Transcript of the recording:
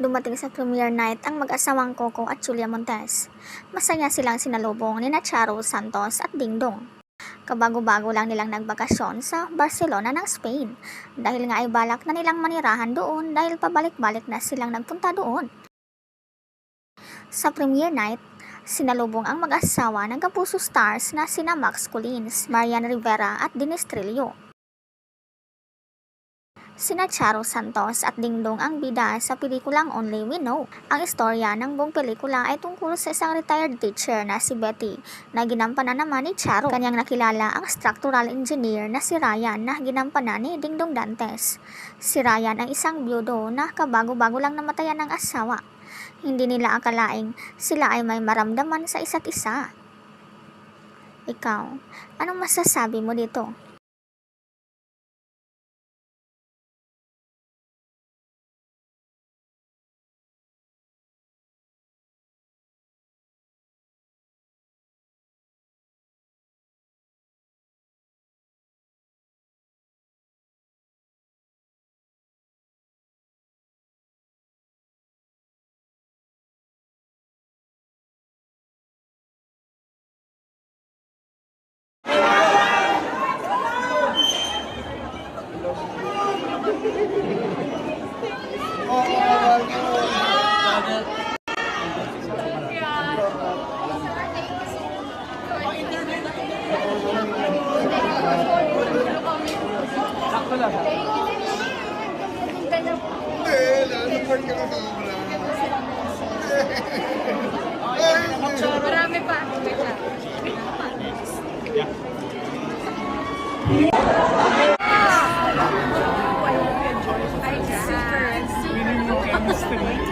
Dumating sa premiere night ang mag-asawang Coco at Julia Montes. Masaya silang sinalubong ni Charo Santos at Dingdong. Kabago-bago lang nilang nagbakasyon sa Barcelona ng Spain dahil nga ay balak na nilang manirahan doon dahil pabalik-balik na silang nagpunta doon. Sa premiere night, sinalubong ang mag-asawa ng Kapuso Stars na sina Max Collins, Marian Rivera at Dennis Trillo. Sina Charo Santos at Dingdong ang bida sa pelikulang Only We Know. Ang istorya ng buong pelikula ay tungkol sa isang retired teacher na si Betty na ginampanan naman ni Charo. Kanyang nakilala ang structural engineer na si Ryan na ginampanan ni Dingdong Dantes. Si Ryan ay isang byudo na kabago-bago lang namatayan ng asawa. Hindi nila akalaing sila ay may maramdaman sa isa't isa. Ikaw, anong masasabi mo dito? Marami pa. Wait lang. Ay, super. Feeling yung chemistry.